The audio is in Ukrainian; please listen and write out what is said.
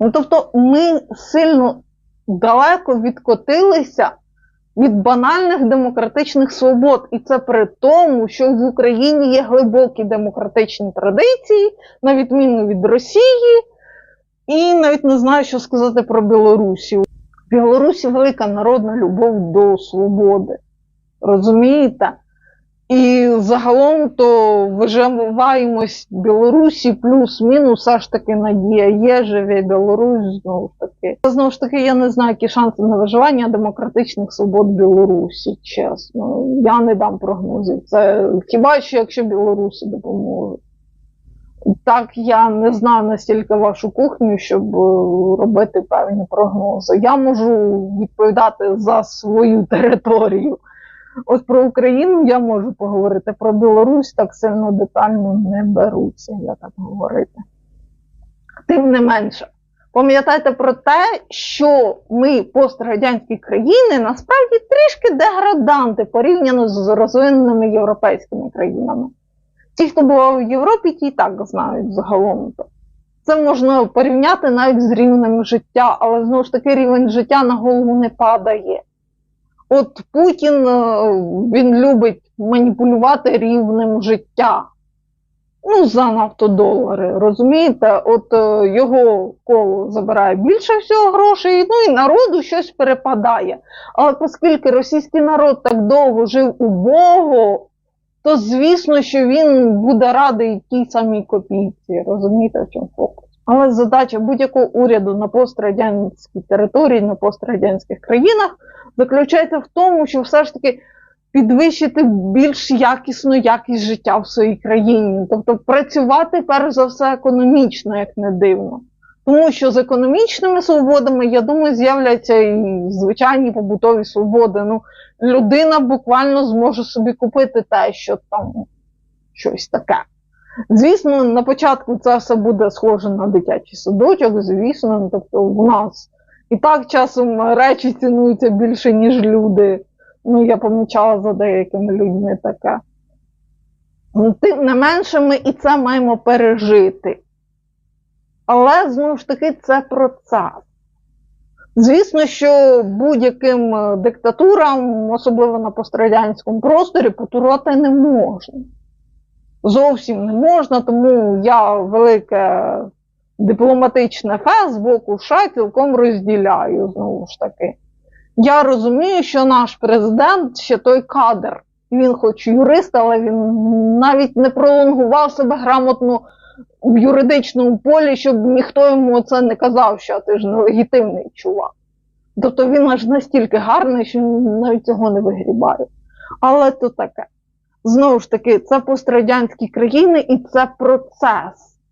Ну, тобто ми сильно далеко відкотилися від банальних демократичних свобод. І це при тому, що в Україні є глибокі демократичні традиції, на відміну від Росії, і навіть не знаю, що сказати про Білорусі. В Білорусі велика народна любов до свободи. Розумієте? І загалом то виживаємось Білорусі плюс-мінус, все ж таки надія є, живе Білорусь знову ж таки. Знову ж таки, я не знаю, які шанси на виживання демократичних свобод Білорусі, чесно. Я не дам прогнозів. Це хіба що якщо білоруси допоможуть. Так, я не знаю настільки вашу кухню, щоб е, робити певні прогнози. Я можу відповідати за свою територію. От про Україну я можу поговорити, про Білорусь так сильно детально не беруся, я так говорити. Тим не менше, пам'ятайте про те, що ми пострадянські країни насправді трішки деграданти порівняно з розвиненими європейськими країнами. Ті, хто бував в Європі, ті і так знають загалом. то. Це можна порівняти навіть з рівнем життя, але знову ж таки рівень життя на голову не падає. От Путін е, він любить маніпулювати рівнем життя. Ну, за нафтодолари, розумієте? От е, його коло забирає більше всього грошей, ну і народу щось перепадає. Але оскільки російський народ так довго жив убого, то звісно, що він буде радий тій самій копійці. Розумієте, в чому фокус? Але задача будь-якого уряду на пострадянській території, на пострадянських країнах заключається в тому, що все ж таки підвищити більш якісну якість життя в своїй країні, тобто працювати перш за все економічно, як не дивно. Тому що з економічними свободами, я думаю, з'являться і звичайні побутові свободи. Ну, людина буквально зможе собі купити те, що там щось таке. Звісно, на початку це все буде схоже на дитячий садочок, звісно, тобто у нас і так часом речі цінуються більше, ніж люди. Ну, я помічала за деякими людьми таке. Ну, Тим не менше, ми і це маємо пережити. Але знову ж таки, це процес. Звісно, що будь-яким е, диктатурам, особливо на пострадянському просторі, потурати не можна. Зовсім не можна, тому я велике дипломатичне фе з боку США цілком розділяю знову ж таки. Я розумію, що наш президент ще той кадр. Він хоч юрист, але він навіть не пролонгував себе грамотно в юридичному полі, щоб ніхто йому це не казав, що ти ж нелегітимний чувак. Тобто він аж настільки гарний, що навіть цього не вигрібає. Але то таке. Знову ж таки, це пострадянські країни і це процес.